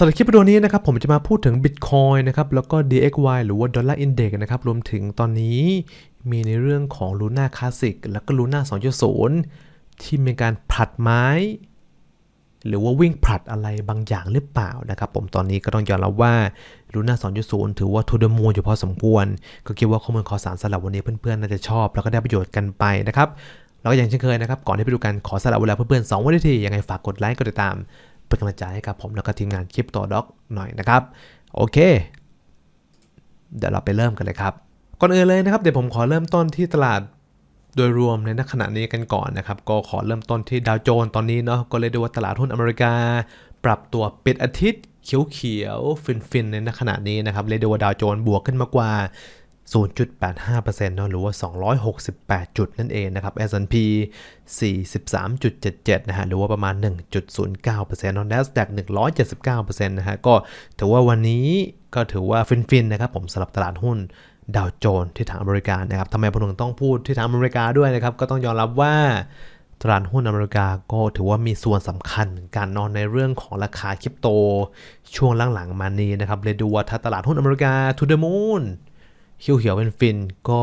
สำหรับคลิปวิดีโอนี้นะครับผมจะมาพูดถึง Bitcoin นะครับแล้วก็ DXY หรือว่า Dollar Index นะครับรวมถึงตอนนี้มีในเรื่องของ Luna Classic แล้วก็ Luna 2.0 ที่มีการผลัดไม้ หรือว่าวิ่งผลัดอะไรบางอย่างหรือเปล่านะครับผมตอนนี้ก็ต้องยอมรับว่า Luna 2.0 ถือว่าทูเดมูนอยู่พอสมควร ก็คิดว่าข้อมูลข่าวสารสำหรับวันนี้เพื่อนๆน่าจะชอบ แล้วก็ได้ประโยชน์กันไปนะครับแล้วก็อย่างเช่นเคยนะครับก่อนที่ไปดูกันขอสละเวลาเพื่อนๆ2วันทียังไงฝากกดไลค์กดติดตาม เป็นกำลังใจให้กับผมแล้วก็ทีมงานคลิปต่อด็อกหน่อยนะครับ โอเค เดี๋ยวเราไปเริ่มกันเลยครับ ก่อนอื่นเลยนะครับ เดี๋ยวผมขอเริ่มต้นที่ตลาดโดยรวมในขณะนี้กันก่อนนะครับ ก็ขอเริ่มต้นที่ดาวโจนส์ตอนนี้เนาะก็เลยด้ว่าตลาดหุ้นอเมริกา ปรับตัวปิดอาทิตย์เขียวๆฟินๆในขณะนี้นะครับเรียด้ว่าดาวโจนส์บวกขึ้นมากว่า 0.85%เนอะหรือว่า 268 จุดนั่นเองนะครับ S&P 43.77 นะฮะหรือว่าประมาณ 1.09%เนอะ NASDAQ 179%นะฮะก็ถือว่าวันนี้ก็ถือว่าฟินๆนะครับผมสำหรับตลาดหุ้นดาวโจนส์ที่ทางอเมริกานะครับทำไมผมถึงต้องพูดที่ทางอเมริกาด้วยนะครับ ก็ต้องยอมรับว่าตลาดหุ้นอเมริกาก็ถือว่ามีส่วนสำคัญเหมือนกันนอนในเรื่องของราคาคริปโต ช่วงหลังๆมานี้นะครับเลยดูว่าถ้าตลาดหุ้นอเมริกา to the moon เขียวเขียวเป็นฟินก็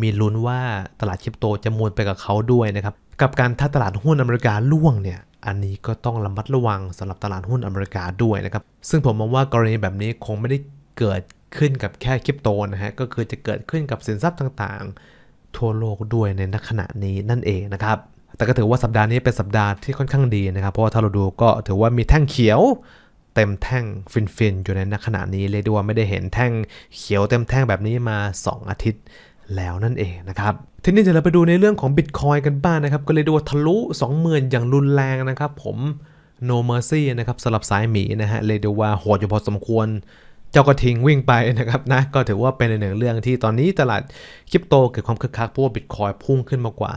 มีลุ้นว่าตลาดคริปโตจะมวนไปกับเขาด้วยนะครับ กับการถ้าตลาดหุ้นอเมริกาล่วงเนี่ย อันนี้ก็ต้องระมัดระวังสำหรับตลาดหุ้นอเมริกาด้วยนะครับ ซึ่งผมมองว่ากรณีแบบนี้คงไม่ได้เกิดขึ้นกับแค่คริปโตนะฮะ ก็คือจะเกิดขึ้นกับสินทรัพย์ต่างๆ ทั่วโลกด้วยในณขณะนี้นั่นเองนะครับ แต่ก็ถือว่าสัปดาห์นี้เป็นสัปดาห์ที่ค่อนข้างดีนะครับ เพราะว่าถ้าเราดูก็ถือว่ามีแท่งเขียว เต็มแท่งฟินๆ อยู่ในขณะนี้เลยด้วยว่าไม่ได้เห็นแท่งเขียวเต็มแท่งแบบนี้มา 2 อาทิตย์แล้วนั่นเองนะครับทีนี้เดี๋ยวเราไปดูในเรื่องของ Bitcoin กันบ้างนะครับ ก็เลยดูว่าทะลุ 20,000 อย่างรุนแรงนะครับ ผม No Mercy นะครับสลับสายหมีนะฮะเลยดูว่าโหดอยู่พอสมควร เจ้าก็ทิ้งวิ่งไปนะครับนะก็ถือว่าเป็นในหนึ่งเรื่องที่ตอนนี้ตลาดคริปโตเกิดความคึกคักเพราะว่าบิตคอยพุ่งขึ้นมากว่า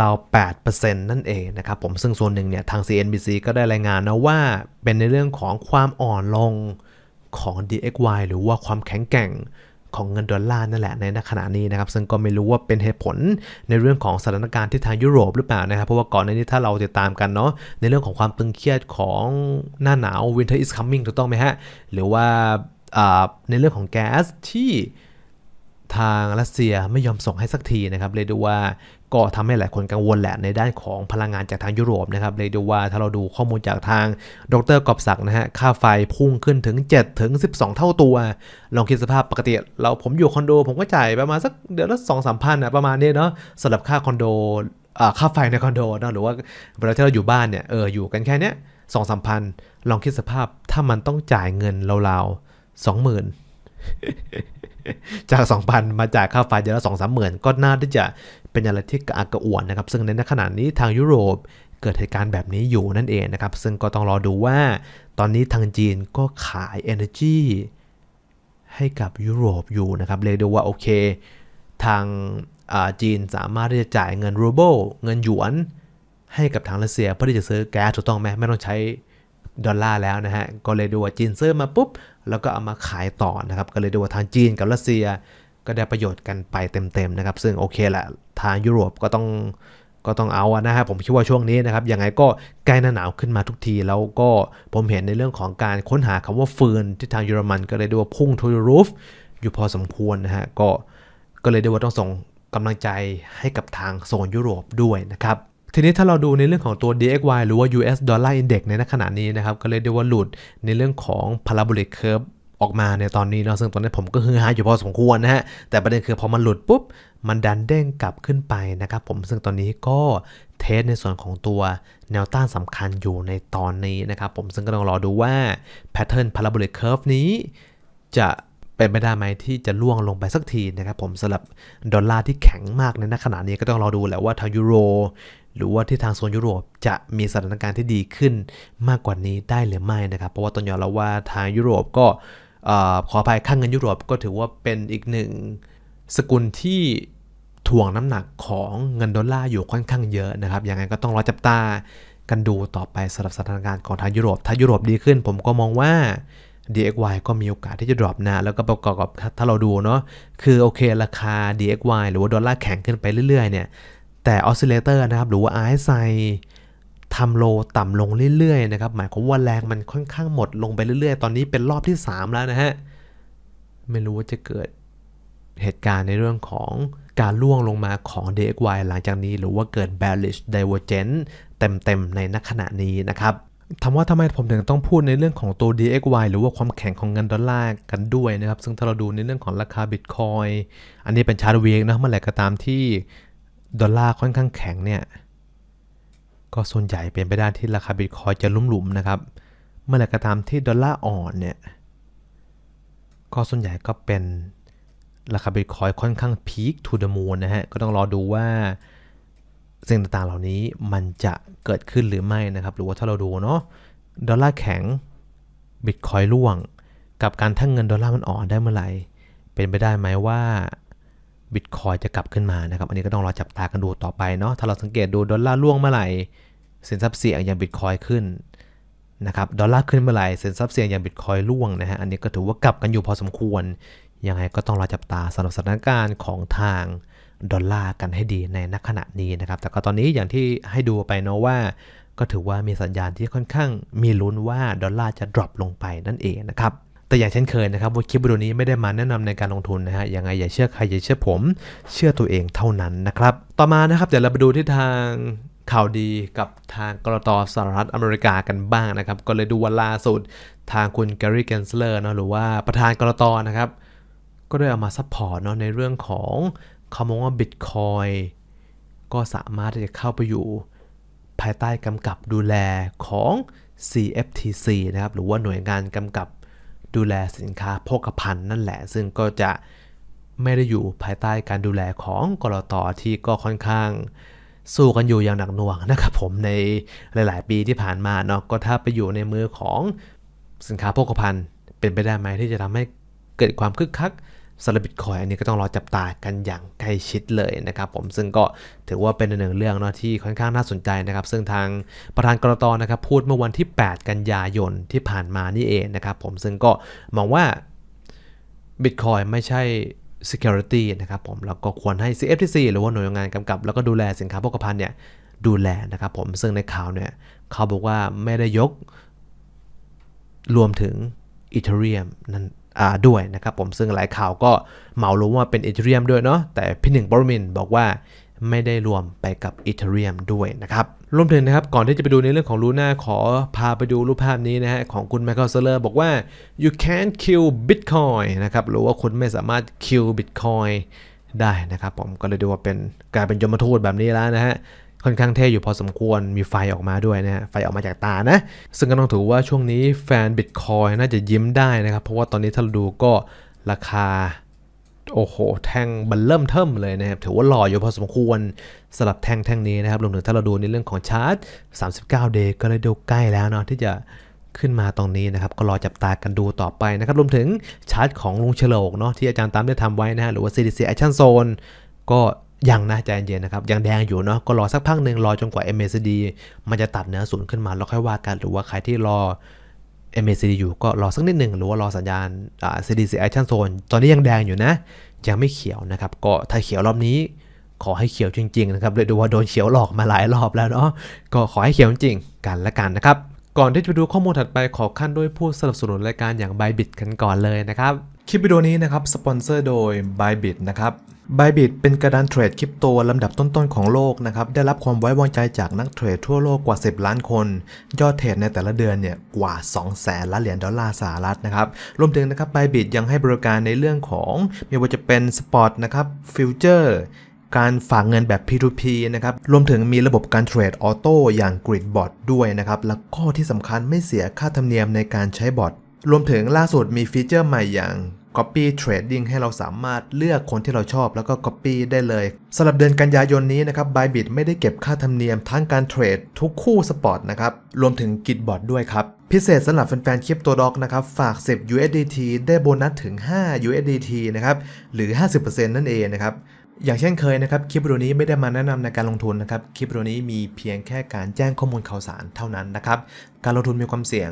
ราวๆ8%นั่นเองนะครับผมซึ่งส่วนหนึ่งเนี่ยทาง CNBC ก็ได้รายงานนะว่าเป็นในเรื่องของความอ่อนลงของ DXY หรือว่าความแข็งแกร่งของเงินดอลลาร์นั่นแหละในขณะนี้นะครับ ซึ่งก็ไม่รู้ว่าเป็นเหตุผลในเรื่องของสถานการณ์ที่ทางยุโรปหรือเปล่านะครับ เพราะว่าก่อนหน้านี้ถ้าเราติดตามกันเนาะในเรื่องของความตึงเครียดของหน้าหนาว Winter is coming ถูกต้องไหมฮะ หรือว่า ในเรื่องของแก๊สที่ทางรัสเซียไม่ยอมส่งให้สักทีนะครับเลยดูว่าก็ทำให้หลายคนกังวลแหละในด้านของพลังงานจากทางยุโรปนะครับเลยดูว่าถ้าเราดูข้อมูลจากทางดรกอบศักดิ์นะฮะค่าไฟพุ่งขึ้นถึง7ถึง12 เท่าตัว ลองคิดสภาพปกติ เราผมอยู่คอนโด ผมก็จ่ายประมาณสักเดือนละ2 3พันอะประมาณนี้เนาะสำหรับค่าคอนโดค่าไฟในคอนโดนะหรือว่าเวลาที่เราอยู่บ้านเนี่ยเอออยู่กันแค่เนี้ยสองสามพันลองคิดสภาพถ้ามันต้องจ่ายเงินเราๆ สองหมื่นจาก 2,000 มาจ่ายค่าไฟเดือนละ2 3หมื่นก็น่าที่จะเป็นอะไรที่กระอักกระอ่วนนะครับ ซึ่งในขณะนี้ทางยุโรปเกิดเหตุการณ์แบบนี้อยู่นั่นเองนะครับ ซึ่งก็ต้องรอดูว่าตอนนี้ทางจีนก็ขาย Energy ให้กับยุโรปอยู่นะครับเรียกได้ว่าโอเค ทางจีนสามารถที่จะจ่ายเงินรูเบิลเงินหยวน ให้กับทางรัสเซียเพื่อที่จะซื้อแก๊สถูกต้องไหมไม่ต้องใช้ ดอลลาร์แล้วนะฮะ ก็เลยดูว่าจีนซื้อมาปุ๊บ แล้วก็เอามาขายต่อนะครับ ก็เลยดูว่าทางจีนกับรัสเซียก็ได้ประโยชน์กันไปเต็มๆนะครับ ซึ่งโอเคแหละทางยุโรปก็ต้องก็ต้องเอานะฮะผมคิดว่าช่วงนี้นะครับยังไงก็ใกล้หน้าหนาวขึ้นมาทุกที แล้วก็ผมเห็นในเรื่องของการค้นหาคำว่าฟืนที่ทางเยอรมันก็เลยดูว่าพุ่งทูรูฟอยู่พอสมควรนะฮะก็ก็เลยดูว่าต้องส่งกำลังใจให้กับทางโซนยุโรปด้วยนะครับ ทีนี้ถ้าเราดูในเรื่องของตัว DXY หรือว่า US Dollar Index ในขณะนี้นะครับ ก็เลยได้ว่าหลุดในเรื่องของ Parabolic Curve ออกมาในตอนนี้เนาะซึ่งตอนนี้ผมก็ฮือฮาอยู่พอสมควรนะฮะ แต่ประเด็นคือพอมันหลุดปุ๊บ มันดันเด้งกลับขึ้นไปนะครับผมซึ่งตอนนี้ก็เทสในส่วนของตัวแนวต้านสำคัญอยู่ในตอนนี้นะครับผมซึ่งก็ต้องรอดูว่า Pattern Parabolic Curve นี้จะ เป็นไปได้ไหมที่จะล่วงลงไปสักทีนะครับผมสำหรับดอลลาร์ที่แข็งมากในขณะนี้ก็ต้องรอดูแหละว่าทางยูโร หรือว่าที่ทางโซนยุโรปจะมีสถานการณ์ที่ดีขึ้นมากกว่านี้ได้หรือไม่นะครับ เพราะว่าตอนยอมเราว่าทางยุโรปก็ขออภัยค่างเงินยุโรปก็ถือว่าเป็นอีกหนึ่งสกุลที่ถ่วงน้ำหนักของเงินดอลลาร์อยู่ค่อนข้างเยอะนะครับยังไงก็ต้องรอจับตากันดูต่อไปสำหรับสถานการณ์ของทางยุโรป ถ้ายุโรปดีขึ้น ผมก็มองว่า DXY ก็มีโอกาสที่จะดรอปนะแล้วก็ประกอบกับถ้าเราดูเนาะคือโอเคราคา DXY หรือว่าดอลลาร์แข็งขึ้นไปเรื่อยๆเนี่ยแต่ออสซิเลเตอร์นะครับหรือว่า RSI ทำโลต่ำลงเรื่อยๆนะครับหมายความว่าแรงมันค่อนข้างหมดลงไปเรื่อยๆ ตอนนี้เป็นรอบที่ 3 แล้วนะฮะไม่รู้ว่าจะเกิดเหตุการณ์ในเรื่องของการล่วงลงมาของ DXY หลังจากนี้ หรือว่าเกิด bearish divergence เต็มๆ ในนักขณะนี้นะครับ ถามว่าทำไมผมถึงต้องพูดในเรื่องของตัว DXY หรือว่าความแข็งของเงินดอลลาร์กันด้วยนะครับ ซึ่งถ้าเราดูในเรื่องของราคา Bitcoin อันนี้เป็นชาร์ตเวกนะเมื่อไหร่ก็ตามที่ดอลลาร์ค่อนข้างแข็งเนี่ย ก็ส่วนใหญ่เป็นไปได้ที่ราคา Bitcoin จะลุ่มหลุมนะครับ เมื่อไหร่ก็ตามที่ดอลลาร์อ่อนเนี่ย ก็ส่วนใหญ่ก็เป็นราคาบิตคอยค่อนข้างพีคทูเดอะมูนนะฮะ ก็ต้องรอดูว่า สิ่งต่างๆเหล่านี้มันจะเกิดขึ้นหรือไม่นะครับ หรือว่าถ้าเราดูเนาะดอลลาร์แข็งบิตคอยร่วง กับการทั้งเงินดอลลาร์มันอ่อนได้เมื่อไหร่ เป็นไปได้ไหมว่าบิตคอยจะกลับขึ้นมานะครับ อันนี้ก็ต้องรอจับตากันดูต่อไปเนาะถ้าเราสังเกตดูดอลลาร์ร่วงเมื่อไหร่สินทรัพย์เสี่ยงอย่างบิตคอยขึ้นนะครับดอลลาร์ขึ้นเมื่อไหร่สินทรัพย์เสี่ยงอย่างบิตคอยร่วงนะฮะอันนี้ก็ถือว่ากลับกันอยู่พอสมควรยังไงก็ต้องรอจับตาสำหรับสถานการณ์ของทาง ดอลลาร์กันให้ดีในนักขณะนี้นะครับ แต่ก็ตอนนี้อย่างที่ให้ดูไปเนาะว่า ก็ถือว่ามีสัญญาณที่ค่อนข้างมีลุ้นว่าดอลลาร์จะดรอปลงไปนั่นเองนะครับแต่อย่างเช่นเคยนะครับว่าคลิปวิดีโอนี้ไม่ได้มาแนะนำในการลงทุนนะฮะยังไงอย่าเชื่อใครอย่าเชื่อผม เชื่อตัวเองเท่านั้นนะครับ ต่อมานะครับเดี๋ยวเราไปดูที่ทางข่าวดีกับทางกรตสหรัฐอเมริกากันบ้างนะครับ ก็เลยดูวันล่าสุดทางคุณแกรี่เกนสเลอร์เนาะหรือว่าประธานกรตนะครับ ก็ได้เอามาซัพพอร์ตเนาะในเรื่องของ เขามองว่า Bitcoin ก็สามารถที่จะเข้าไปอยู่ภายใต้กำกับดูแลของ CFTC นะครับ หรือว่าหน่วยงานกำกับดูแลสินค้าโภคภัณฑ์นั่นแหละ ซึ่งก็จะไม่ได้อยู่ภายใต้การดูแลของกรตที่ก็ค่อนข้างสู้กันอยู่อย่างหนักหน่วงนะครับผมในหลาย ๆ ปีที่ผ่านมาเนาะก็ถ้าไปอยู่ในมือของสินค้าโภคภัณฑ์เป็นไปได้ไหมที่จะทำให้เกิดความคึกคัก สำหรับบิตคอยอันนี้ก็ต้องรอจับตากันอย่างใกล้ชิดเลยนะครับผมซึ่งก็ถือว่าเป็นหนึ่งเรื่องเนาะที่ค่อนข้างน่าสนใจนะครับ ซึ่งทางประธานกรตนะครับพูดเมื่อวันที่ 8 กันยายนที่ผ่านมานี่เองนะครับผมซึ่งก็มองว่า Bitcoin ไม่ใช่ security นะครับผมแล้วก็ควรให้ CFTC หรือว่าหน่วยงานกำกับ แล้วก็ดูแลสินค้าโภคภัณฑ์เนี่ยดูแลนะครับผมซึ่งในข่าวเนี่ยเขาบอกว่าไม่ได้ยกรวมถึง Ethereum นั่น ด้วยนะครับผมซึ่งหลายข่าวก็เหมารวมว่าเป็น Ethereum ด้วยเนาะแต่พี่หนึ่งบรมินบอกว่าไม่ได้รวมไปกับ Ethereum ด้วยนะครับรวมถึงนะครับ ก่อนที่จะไปดูในเรื่องของ Luna ขอพาไปดูรูปภาพนี้นะฮะของคุณ Michael Saylor บอกว่า you can't kill Bitcoin นะครับหรือว่าคุณไม่สามารถ kill Bitcoin ได้นะครับผมก็เลยดูว่าเป็นกลายเป็นยมทูตแบบนี้แล้วนะฮะ ค่อนข้างเท่อยู่พอสมควรมีไฟออกมาด้วยนะฮะไฟออกมาจากตานะ ซึ่งก็ต้องถือว่าช่วงนี้แฟน Bitcoin น่าจะยิ้มได้นะครับ เพราะว่าตอนนี้ถ้าเราดูก็ราคาโอ้โห แท่งบันเริ่มเทิมเลยนะครับ ถือว่าหล่ออยู่พอสมควรสลับแท่งแท่งนี้นะครับรวมถึงถ้าเราดูในเรื่องของชาร์ต39 day ก็เลยดูใกล้แล้วเนาะที่จะขึ้นมาตรงนี้นะครับ ก็รอจับตากันดูต่อไปนะครับ รวมถึงชาร์ตของลุงเฉลกเนาะที่อาจารย์ตามได้ทำไว้นะฮะหรือว่า CDC Action Zone ก็ ยังนะใจเย็นนะครับ ยังแดงอยู่เนาะก็รอสักพักหนึ่งรอจนกว่า MACD มันจะตัดเนื้อศูนย์ขึ้นมาแล้วค่อยว่ากัน หรือว่าใครที่รอ MACD อยู่ก็รอสักนิดหนึ่งหรือว่ารอสัญญาณ CDC Action Zone ตอนนี้ยังแดงอยู่นะ ยังไม่เขียวนะครับ ก็ถ้าเขียวรอบนี้ขอให้เขียวจริงๆนะครับเลยดูว่าโดนเขียวหลอกมาหลายรอบแล้วเนาะก็ขอให้เขียวจริงกันละกันนะครับก่อนที่จะไปดูข้อมูลถัดไปขอขั้นด้วยผู้สนับสนุนรายการอย่าง Bybit กันก่อนเลยนะครับ คลิปวิดีโอนี้นะครับสปอนเซอร์โดย Bybit นะครับ Bybit เป็นกระดานเทรดคริปโตลำดับต้นๆของโลกนะครับได้รับความไว้วางใจจากนักเทรดทั่วโลกกว่า 10 ล้านคน ยอดเทรดในแต่ละเดือนเนี่ยกว่า 2 แสนล้านเหรียญดอลลาร์สหรัฐนะครับรวมถึงนะครับ Bybit ยังให้บริการในเรื่องของไม่ว่าจะเป็นสปอตนะครับฟิวเจอร์การฝากเงินแบบ P2P นะครับ รวมถึงมีระบบการเทรดออโต้อย่าง Gridbot ด้วยนะครับ แล้วก็ที่สำคัญไม่เสียค่าธรรมเนียมในการใช้บอทรวมถึงล่าสุดมีฟีเจอร์ใหม่อย่าง Copy Trading ให้เราสามารถเลือกคนที่เราชอบแล้วก็ Copy ได้เลยสำหรับเดือนกันยายนนี้นะครับ Bybit ไม่ได้เก็บค่าธรรมเนียมทั้งการเทรดทุกคู่สปอร์ตนะครับ รวมถึง Gitbot ด้วยครับ พิเศษสำหรับแฟนๆคริปโตด็อกนะครับ ฝาก 10 USDT ได้โบนัสถึง 5 USDT นะครับ หรือ 50%นั่นเองนะครับอย่างเช่นเคยนะครับ คลิปวิดีโอนี้ไม่ได้มาแนะนำในการลงทุนนะครับ คลิปวิดีโอนี้มีเพียงแค่การแจ้งข้อมูลข่าวสารเท่านั้นนะครับ การลงทุนมีความเสี่ยง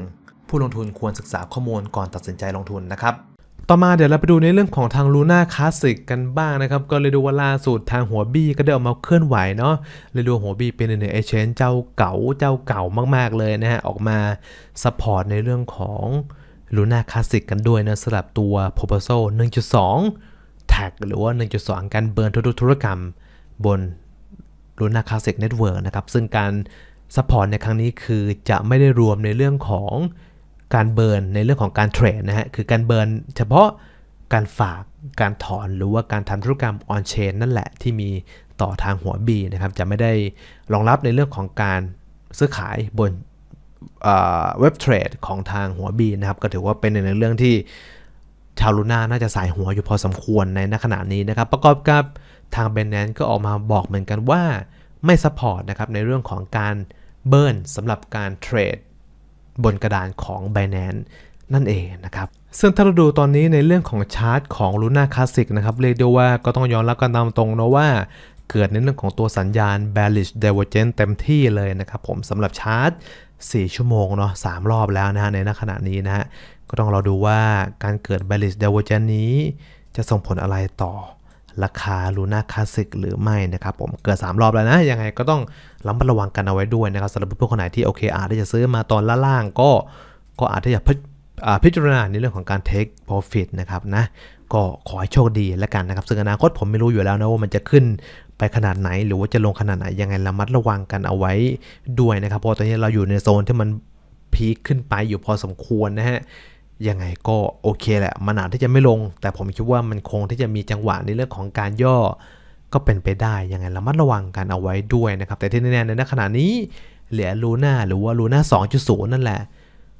ผู้ลงทุนควรศึกษาข้อมูลก่อนตัดสินใจลงทุนนะครับ ต่อมาเดี๋ยวเราไปดูในเรื่องของทาง Luna Classic กันบ้างนะครับ ก็เลยดูว่าล่าสุดทางหัวบี้ก็ได้ออกมาเคลื่อนไหวเนาะเลยดูหัวบี้เป็นหนึ่งในเอเชนเจ้าเก่าเจ้าเก่ามากๆเลยนะฮะ ออกมาซัพพอร์ตในเรื่องของ Luna Classic กันด้วยนะสำหรับตัว Proposal 1.2 Tag หรือว่า 1.2 การเบิร์นทุกธุรกรรมบน Luna Classic Network นะครับ ซึ่งการซัพพอร์ตในครั้งนี้คือจะไม่ได้รวมในเรื่องของ การเบิร์นในเรื่องของการเทรดนะฮะคือการเบิร์นเฉพาะการฝากการถอนหรือว่าการทำธุรกรรม on chain นั่นแหละที่มีต่อทางหัวบีนะครับจะไม่ได้รองรับในเรื่องของการซื้อขายบนเว็บเทรดของทางหัวบีนะครับก็ถือว่าเป็นในเรื่องที่ชาวลูน่าน่าจะสายหัวอยู่พอสมควรในณขณะนี้นะครับประกอบกับทาง b บ n แ n นก็ออกมาบอกเหมือนกันว่าไม่สปอร์ตนะครับในเรื่องของการเบิร์นสำหรับการเทรด บนกระดานของ b บ n แ n นนั่นเองนะครับซึ่งถ้าเราดูตอนนี้ในเรื่องของชาร์ตของ Luna Classic นะครับเรียกได้ว่าก็ต้องยอมรับกันตามตรงนะว่าเกิดในเรื่องของตัวสัญญาณ bearish divergence เต็มที่เลยนะครับผมสำหรับชาร์ต4 ชั่วโมงเนาะ3รอบแล้วนะฮะในขณะนี้นะฮะก็ต้องเราดูว่าการเกิด bearish divergence นี้จะส่งผลอะไรต่อ ราคา Luna Classic หรือไม่นะครับผมเกิด 3 รอบแล้วนะ ยังไงก็ต้องระมัดระวังกันเอาไว้ด้วยนะครับสำหรับผู้คนไหนที่โอเคอาจจะซื้อมาตอนล่างก็ก็อาจจะพิพิจารณาในเรื่องของการ take profit นะครับนะก็ขอให้โชคดีแล้วกันนะครับ ซึ่งอนาคตผมไม่รู้อยู่แล้วนะว่ามันจะขึ้นไปขนาดไหน หรือว่าจะลงขนาดไหนยังไงระมัดระวังกันเอาไว้ด้วยนะครับเพราะตอนนี้เราอยู่ในโซนที่มันพีคขึ้นไปอยู่พอสมควรนะฮะ ยังไงก็โอเคแหละ มันอาจที่จะไม่ลง แต่ผมคิดว่ามันคงที่จะมีจังหวะในเรื่องของการย่อ ก็เป็นไปได้ ยังไงระมัดระวังกันเอาไว้ด้วยนะครับ แต่ที่แน่ๆในขณะนี้เหลือลูน่าหรือว่าลูน่า2.0 นั่นแหละ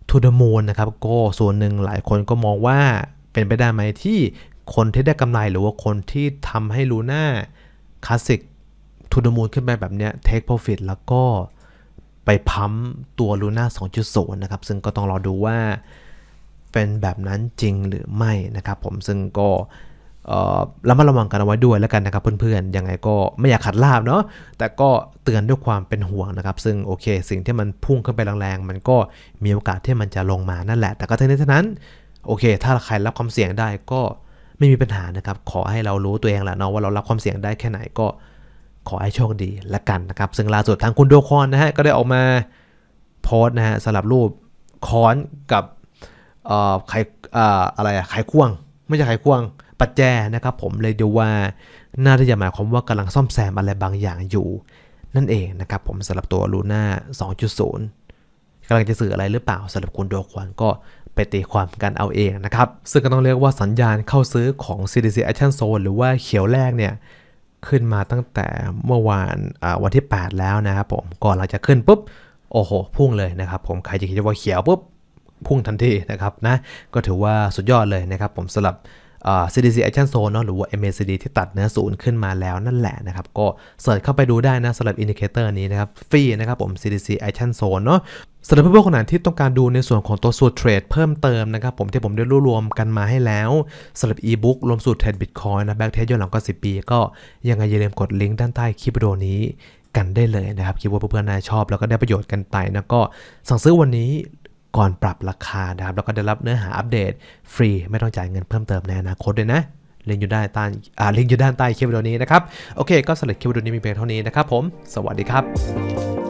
ทูดมูนนะครับ ก็ส่วนหนึ่งหลายคนก็มองว่าเป็นไปได้ไหมที่คนที่ได้กำไรหรือว่าคนที่ทำให้ลูน่าคลาสสิกทูดมูนขึ้นไปแบบเนี้ยเทคโปรฟิตแล้วก็ไปพัมตัวลูน่า2.0 นะครับ ซึ่งก็ต้องรอดูว่า เป็นแบบนั้นจริงหรือไม่นะครับผมซึ่งก็ระมัดระวังกันเอาไว้ด้วยแล้วกันนะครับเพื่อนๆยังไงก็ไม่อยากขัดลาบเนาะแต่ก็เตือนด้วยความเป็นห่วงนะครับซึ่งโอเค สิ่งที่มันพุ่งขึ้นไปแรงๆมันก็มีโอกาสที่มันจะลงมานั่นแหละ แต่ก็ทั้งนี้ทั้งนั้นโอเค ถ้าใครรับความเสี่ยงได้ก็ไม่มีปัญหานะครับขอให้เรารู้ตัวเองแหละเนาะว่าเรารับความเสี่ยงได้แค่ไหนก็ขอให้โชคดีละกันนะครับซึ่งล่าสุดทางคุณโดคอนนะฮะก็ได้ออกมาโพสต์นะฮะสำหรับรูปค้อนกับ ไขเอ่อะไรอะไขควง ไม่ใช่ไขควง ปัจแจนะครับผมเลยดูว่าน่าที่จะหมายความว่ากำลังซ่อมแซมอะไรบางอย่างอยู่ นั่นเองนะครับผมสำหรับตัว Luna 2.0กำลังจะสื่ออะไรหรือเปล่าสำหรับคุณโดควนก็ไปตีความกันเอาเองนะครับ ซึ่งก็ต้องเรียกว่าสัญญาณเข้าซื้อของ CDC Action Zone หรือว่าเขียวแรกเนี่ย ขึ้นมาตั้งแต่เมื่อวานวันที่ 8 แล้วนะครับผมก่อนเราจะขึ้นปุ๊บ โอ้โห พุ่งเลยนะครับผมใครจะคิดว่าเขียวปุ๊บ พุ่งทันทีนะครับนะก็ถือว่าสุดยอดเลยนะครับผมสำหรับ CDC Action Zone เนาะหรือว่า MACD ที่ตัดเนื้อศูนย์ขึ้นมาแล้วนั่นแหละนะครับ ก็เสิร์ชเข้าไปดูได้นะสำหรับอินดิเคเตอร์นี้นะครับฟรีนะครับผม CDC Action Zone เนาะสำหรับเพื่อนๆคนไหนที่ต้องการดูในส่วนของตัวสูตรเทรดเพิ่มเติมนะครับผมที่ผมได้รวบรวมกันมาให้แล้วสำหรับอีบุ๊กรวมสูตรเทรดบิตคอยนะแบ็กเทสย้อนหลังก็ 10 ปี ก็ยังไงอย่าลืมกดลิงก์ด้านใต้คลิปวิดีโอนี้กันได้เลยนะครับคิดว่าเพื่อนๆน่าชอบแล้วก็ได้ประโยชน์กันไปนะก็สั่งซื้อวันนี้ ก่อนปรับราคานะครับแล้วก็ได้รับเนื้อหาอัปเดตฟรีไม่ต้องจ่ายเงินเพิ่มเติมในอนาคตด้วยนะลิงก์อยู่ด้านใต้อ่าลิงก์อยู่ด้านใต้คลิปวิดีโอนี้นะครับ โอเค ก็สำหรับคลิปวิดีโอนี้มีเพียงเท่านี้นะครับผม สวัสดีครับ